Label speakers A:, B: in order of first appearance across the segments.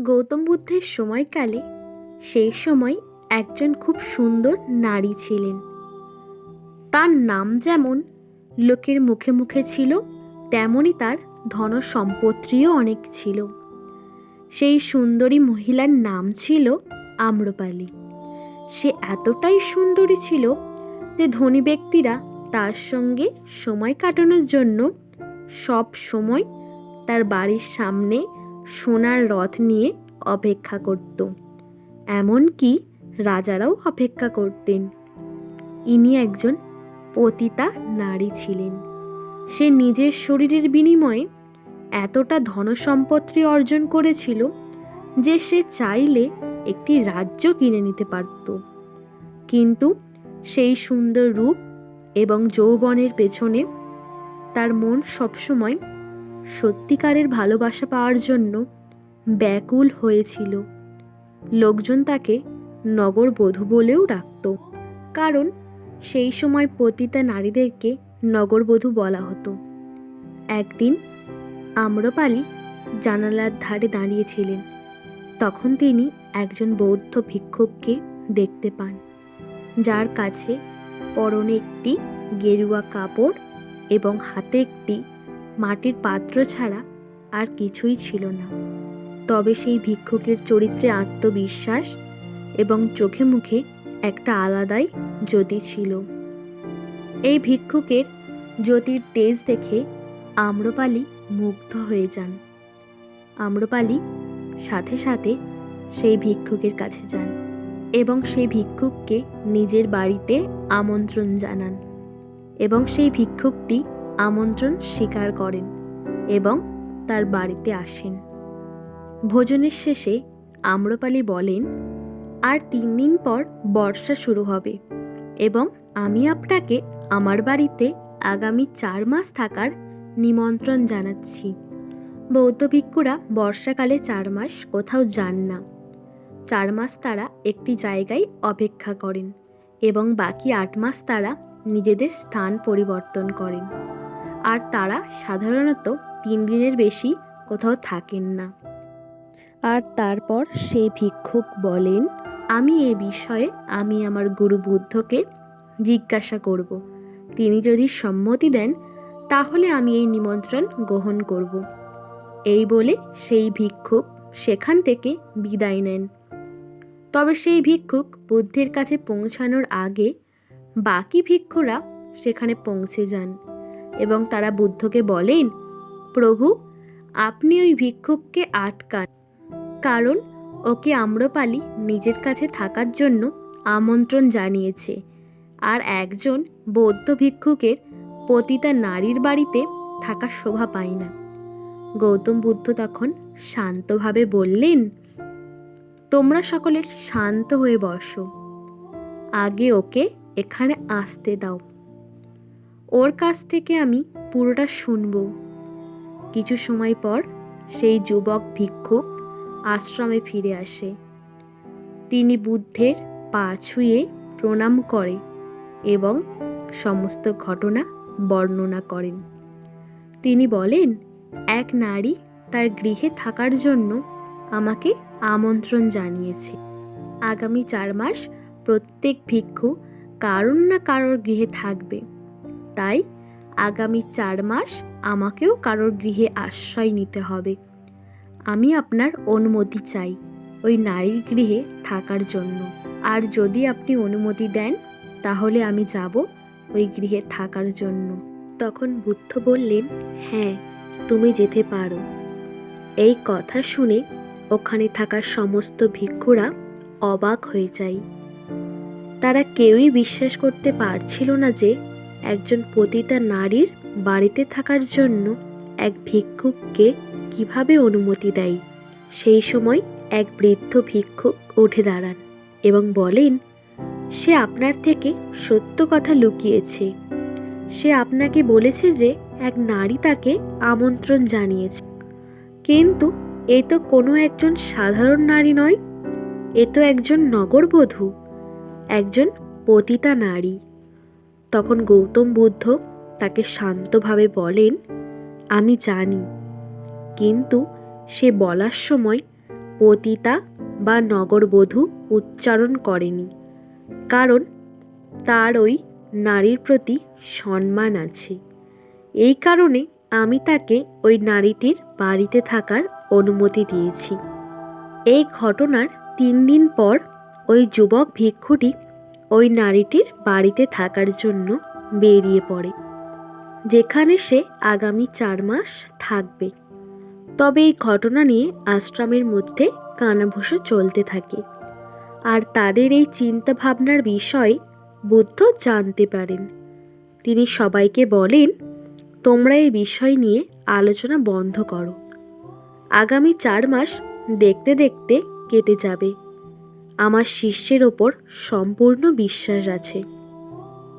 A: গৌতম বুদ্ধের সময়কালে সেই সময় একজন খুব সুন্দর নারী ছিলেন। তার নাম যেমন লোকের মুখে মুখে ছিল তেমনই তার ধন সম্পত্তিও অনেক ছিল। সেই সুন্দরী মহিলার নাম ছিল আম্রপালি। সে এতটাই সুন্দরী ছিল যে ধনী ব্যক্তিরা তার সঙ্গে সময় কাটানোর জন্য সব সময় তার বাড়ির সামনে সোনার রথ নিয়ে অপেক্ষা করত। এমনকি রাজারাও অপেক্ষা করতেন। ইনি একজন পতিতা নারী ছিলেন। সে নিজের শরীরের বিনিময়ে এতটা ধনসম্পত্তি অর্জন করেছিল যে সে চাইলে একটি রাজ্য কিনে নিতে পারত। কিন্তু সেই সুন্দর রূপ এবং যৌবনের পেছনে তার মন সবসময় সত্যিকারের ভালোবাসা পাওয়ার জন্য ব্যাকুল হয়েছিল। লোকজন তাকে নগরবধূ বলেও ডাকত। কারণ সেই সময় পতিতা নারীদেরকে নগরবধূ বলা হতো। একদিন আম্রপালি জানালার ধারে দাঁড়িয়েছিলেন। তখন তিনি একজন বৌদ্ধ ভিক্ষুককে দেখতে পান, যার কাছে পরনে একটি গেরুয়া কাপড় এবং হাতে একটি মাটির পাত্র ছাড়া আর কিছুই ছিল না। তবে সেই ভিক্ষুকের চরিত্রে আত্মবিশ্বাস এবং চোখে মুখে একটা আলাদাই জ্যোতি ছিল। এই ভিক্ষুকের জ্যোতির তেজ দেখে আম্রপালি মুগ্ধ হয়ে যান। আম্রপালি সাথে সাথে সেই ভিক্ষুকের কাছে যান এবং সেই ভিক্ষুককে নিজের বাড়িতে আমন্ত্রণ জানান এবং সেই ভিক্ষুকটি আমন্ত্রণ স্বীকার করেন এবং তার বাড়িতে আসেন। ভোজনের শেষে আম্রপালি বলেন, আর তিন দিন পর বর্ষা শুরু হবে এবং আমি আপনাকে আমার বাড়িতে আগামী চার মাস থাকার নিমন্ত্রণ জানাচ্ছি। বৌদ্ধ ভিক্ষুরা বর্ষাকালে চার মাস কোথাও যান না। চার মাস তারা একটি জায়গায় অপেক্ষা করেন এবং বাকি আট মাস তারা নিজেদের স্থান পরিবর্তন করেন। আর তারা সাধারণত তিন দিনের বেশি কোথাও থাকেন না। আর তারপর সেই ভিক্ষুক বলেন, আমি এ বিষয়ে আমি আমার গুরু বুদ্ধকে জিজ্ঞাসা করব। তিনি যদি সম্মতি দেন, তাহলে আমি এই নিমন্ত্রণ গ্রহণ করব এই বলে সেই ভিক্ষুক সেখান থেকে বিদায় নেন। তবে সেই ভিক্ষুক বুদ্ধের কাছে পৌঁছানোর আগে বাকি ভিক্ষুরা সেখানে পৌঁছে যান। এবং তারা বুদ্ধকে বলেন, প্রভু, আপনি ওই ভিক্ষুককে আটকান। কারণ ওকে আম্রপালি নিজের কাছে থাকার জন্য আমন্ত্রণ জানিয়েছে। আর একজন বৌদ্ধ ভিক্ষুকের পতিতা নারীর বাড়িতে থাকা শোভা পায় না। গৌতম বুদ্ধ তখন শান্তভাবে বললেন, তোমরা সকলে শান্ত হয়ে বসো। আগে ওকে এখানে আসতে দাও। ওর কাছ থেকে আমি পুরোটা শুনব। কিছু সময় পর সেই যুবক ভিক্ষুক আশ্রমে ফিরে আসে। তিনি বুদ্ধের পা ছুঁয়ে প্রণাম করে এবং সমস্ত ঘটনা বর্ণনা করেন। তিনি বলেন, এক নারী তার গৃহে থাকার জন্য আমাকে আমন্ত্রণ জানিয়েছে। আগামী চার মাস প্রত্যেক ভিক্ষু কারোর না কারোর গৃহে থাকবে। তাই আগামী চার মাস আমাকেও কারোর গৃহে আশ্রয় নিতে হবে। আমি আপনার অনুমতি চাই ওই নারীর গৃহে থাকার জন্য। আর যদি আপনি অনুমতি দেন, তাহলে আমি যাব ওই গৃহে থাকার জন্য। তখন বুদ্ধ বললেন হ্যাঁ তুমি যেতে পারো। এই কথা শুনে ওখানে থাকা সমস্ত ভিক্ষুরা অবাক হয়ে যায়। তারা কেউই বিশ্বাস করতে পারছিল না যে একজন পতিতা নারীর বাড়িতে থাকার জন্য এক ভিক্ষুককে কীভাবে অনুমতি দেয়? সেই সময় এক বৃদ্ধ ভিক্ষুক উঠে দাঁড়ান এবং বলেন, সে আপনার থেকে সত্য কথা লুকিয়েছে। সে আপনাকে বলেছে যে এক নারী তাকে আমন্ত্রণ জানিয়েছে। কিন্তু এ তো কোনো একজন সাধারণ নারী নয়, এ তো একজন নগরবধূ, একজন পতিতা নারী। তখন গৌতম বুদ্ধ তাকে শান্তভাবে বলেন, আমি জানি, কিন্তু সে বলার সময় পতিতা বা নগরবধূ উচ্চারণ করেনি, কারণ তার ওই নারীর প্রতি সম্মান আছে। এই কারণে আমি তাকে ওই নারীটির বাড়িতে থাকার অনুমতি দিয়েছি। এই ঘটনার তিন দিন পর ওই যুবক ভিক্ষুটি ওই নারীটির বাড়িতে থাকার জন্য বেরিয়ে পড়ে, যেখানে সে আগামী চার মাস থাকবে। তবে এই ঘটনা নিয়ে আশ্রমের মধ্যে কানাভূষো চলতে থাকে আর তাদের এই চিন্তা ভাবনার বিষয়ে বুদ্ধ জানতে পারেন। তিনি সবাইকে বলেন, তোমরা এই বিষয় নিয়ে আলোচনা বন্ধ করো। আগামী চার মাস দেখতে দেখতে কেটে যাবে। আমার শিষ্যের ওপর সম্পূর্ণ বিশ্বাস আছে।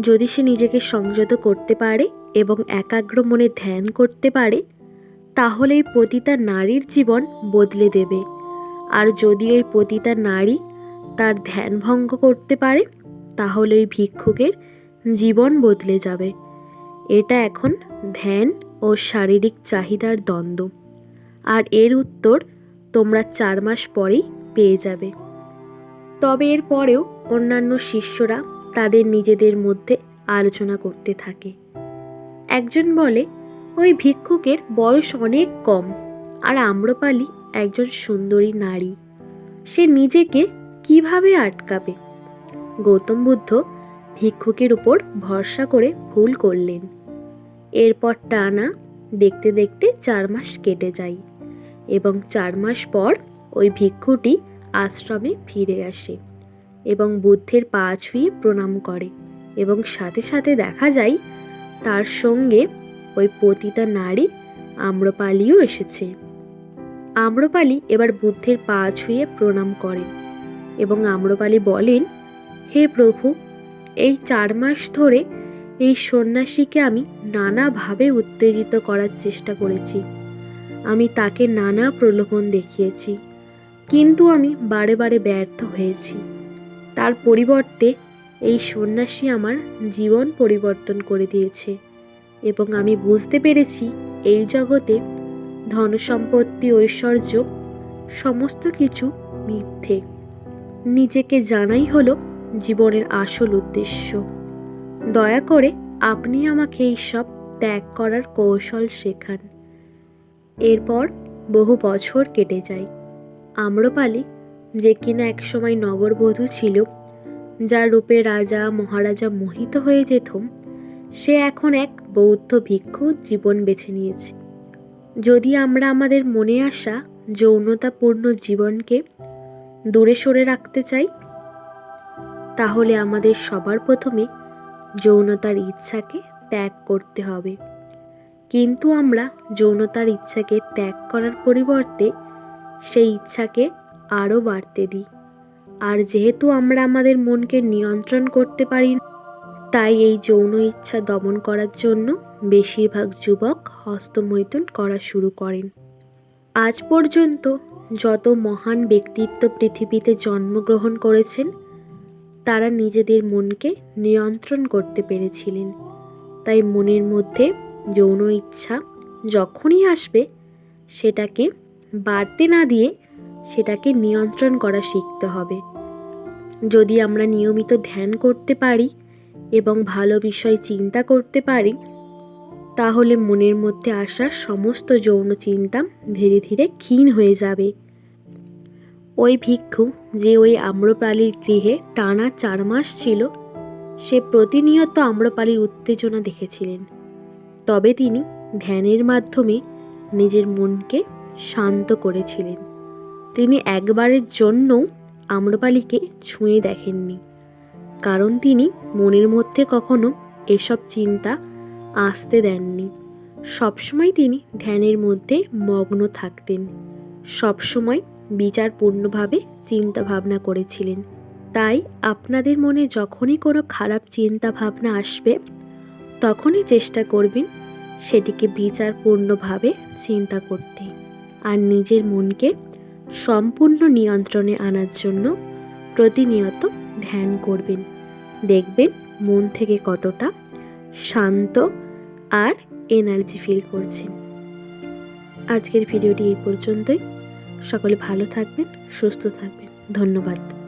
A: যদি সে নিজেকে সংযত করতে পারে এবং একাগ্র মনে ধ্যান করতে পারে, তাহলে এই পতিতা নারীর জীবন বদলে দেবে। আর যদি ওই পতিতা নারী তার ধ্যান ভঙ্গ করতে পারে, তাহলে ওই ভিক্ষুকের জীবন বদলে যাবে। এটা এখন ধ্যান ও শারীরিক চাহিদার দ্বন্দ্ব। আর এর উত্তর তোমরা চার মাস পরেই পেয়ে যাবে। তবে এর পরেও অন্যান্য শিষ্যরা তাদের নিজেদের মধ্যে আলোচনা করতে থাকে। একজন বলে, ওই ভিক্ষুকের বয়স অনেক কম, আর আম্রপালি একজন সুন্দরী নারী। সে নিজেকে কীভাবে আটকাবে? গৌতম বুদ্ধ ভিক্ষুকের উপর ভরসা করে ভুল করলেন। এরপর টানা দেখতে দেখতে চার মাস কেটে যায় এবং চার মাস পর ওই ভিক্ষুটি আশ্রমে ফিরে আসে এবং বুদ্ধের পা ছুঁয়ে প্রণাম করে এবং সাথে সাথে দেখা যায় তার সঙ্গে ওই পতিতা নারী আম্রপালিও এসেছে। আম্রপালি এবার বুদ্ধের পা ছুঁয়ে প্রণাম করেন এবং আম্রপালি বলেন, হে প্রভু, এই চার মাস ধরে এই সন্ন্যাসীকে আমি নানাভাবে উত্তেজিত করার চেষ্টা করেছি। আমি তাকে নানা প্রলোভন দেখিয়েছি। কিন্তু আমি বারে বারে ব্যর্থ হয়েছি। তার পরিবর্তে এই সন্ন্যাসী আমার জীবন পরিবর্তন করে দিয়েছে এবং আমি বুঝতে পেরেছি এই জগতে ধনসম্পত্তি, ঐশ্বর্য সমস্ত কিছু মিথ্যে। নিজেকে জানাই হলো জীবনের আসল উদ্দেশ্য। দয়া করে আপনি আমাকে এই সব ত্যাগ করার কৌশল শেখান। এরপর বহু বছর কেটে যায়। আম্রপালি, যে কিনা একসময় নগরবধূ ছিল, যার রূপে রাজা মহারাজা মোহিত হয়ে যেত, সে এখন এক বৌদ্ধ ভিক্ষু জীবন বেছে নিয়েছে। যদি আমরা আমাদের মনে আসা যৌনতাপূর্ণ জীবনকে দূরে সরে রাখতে চাই, তাহলে আমাদের সবার প্রথমে যৌনতার ইচ্ছাকে ত্যাগ করতে হবে। কিন্তু আমরা যৌনতার ইচ্ছাকে ত্যাগ করার পরিবর্তে সেই ইচ্ছাকে আরও বাড়তে দিই। আর যেহেতু আমরা আমাদের মনকে নিয়ন্ত্রণ করতে পারি তাই এই যৌন ইচ্ছা দমন করার জন্য বেশিরভাগ যুবক হস্তমৈথুন করা শুরু করেন। আজ পর্যন্ত যত মহান ব্যক্তিত্ব পৃথিবীতে জন্মগ্রহণ করেছেন, তারা নিজেদের মনকে নিয়ন্ত্রণ করতে পেরেছিলেন। তাই মনের মধ্যে যৌন ইচ্ছা যখনই আসবে, সেটাকে বাড়তে না দিয়ে সেটাকে নিয়ন্ত্রণ করা শিখতে হবে। যদি আমরা নিয়মিত ধ্যান করতে পারি এবং ভালো বিষয় চিন্তা করতে পারি, তাহলে মনের মধ্যে আসা সমস্ত যৌন চিন্তা ধীরে ধীরে ক্ষীণ হয়ে যাবে। ওই ভিক্ষু যে ওই আম্রপালির গৃহে টানা চার মাস ছিল, সে প্রতিনিয়ত আম্রপালির উত্তেজনা দেখেছিলেন। তবে তিনি ধ্যানের মাধ্যমে নিজের মনকে শান্ত করেছিলেন। তিনি একবারের জন্য আম্রপালিকে ছুঁয়ে দেখেননি। কারণ তিনি মনের মধ্যে কখনো এসব চিন্তা আসতে দেননি। সবসময় তিনি ধ্যানের মধ্যে মগ্ন থাকতেন। সবসময় বিচারপূর্ণভাবে চিন্তা ভাবনা করেছিলেন। তাই আপনাদের মনে যখনই কোনো খারাপ চিন্তা ভাবনা আসবে, তখনই চেষ্টা করবেন সেটিকে বিচারপূর্ণভাবে চিন্তা করতে। আর নিজের মনকে সম্পূর্ণ নিয়ন্ত্রণে আনার জন্য প্রতিনিয়ত ধ্যান করবেন। দেখবেন মন থেকে কতটা শান্ত আর এনার্জি ফিল করছেন। আজকের ভিডিওটি এই পর্যন্তই। সকলে ভালো থাকবেন, সুস্থ থাকবেন। ধন্যবাদ।